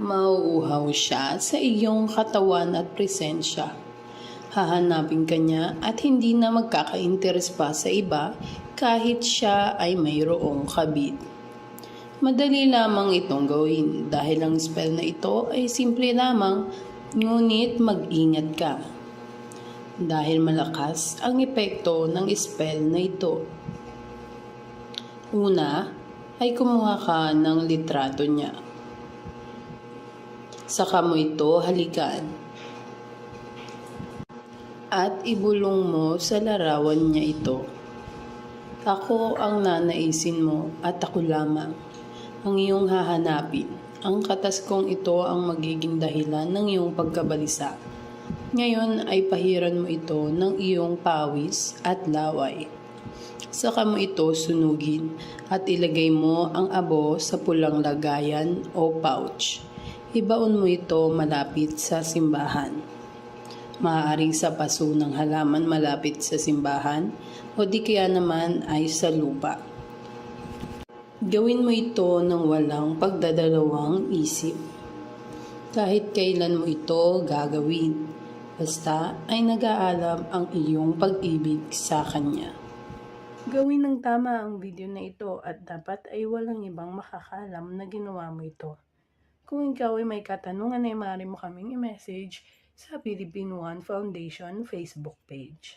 Mauuhaw siya sa iyong katawan at presensya. Hahanapin ka niya at hindi na magkaka-interes pa sa iba kahit siya ay mayroong kabit. Madali lamang itong gawin dahil ang spell na ito ay simple lamang ngunit mag-ingat ka. Dahil malakas ang epekto ng spell na ito. Una ay kumuha ka ng litrato niya. Saka mo ito halikan. At ibulong mo sa larawan niya ito. Ako ang nanaisin mo at ako lamang ang iyong hahanapin. Ang katas kong ito ang magiging dahilan ng iyong pagkabalisa. Ngayon ay pahiran mo ito ng iyong pawis at laway. Saka mo ito sunugin at ilagay mo ang abo sa pulang lagayan o pouch. Ibaon mo ito malapit sa simbahan. Maaaring sa paso ng halaman malapit sa simbahan o di kaya naman ay sa lupa. Gawin mo ito ng walang pagdadalawang isip. Kahit kailan mo ito gagawin, basta ay nag-aalam ang iyong pag-ibig sa Kanya. Gawin ng tama ang video na ito at dapat ay walang ibang makakalam na ginawa mo ito. Kung ikaw ay may katanungan ay maaari mo kaming i-message sa Philippine One Foundation Facebook page.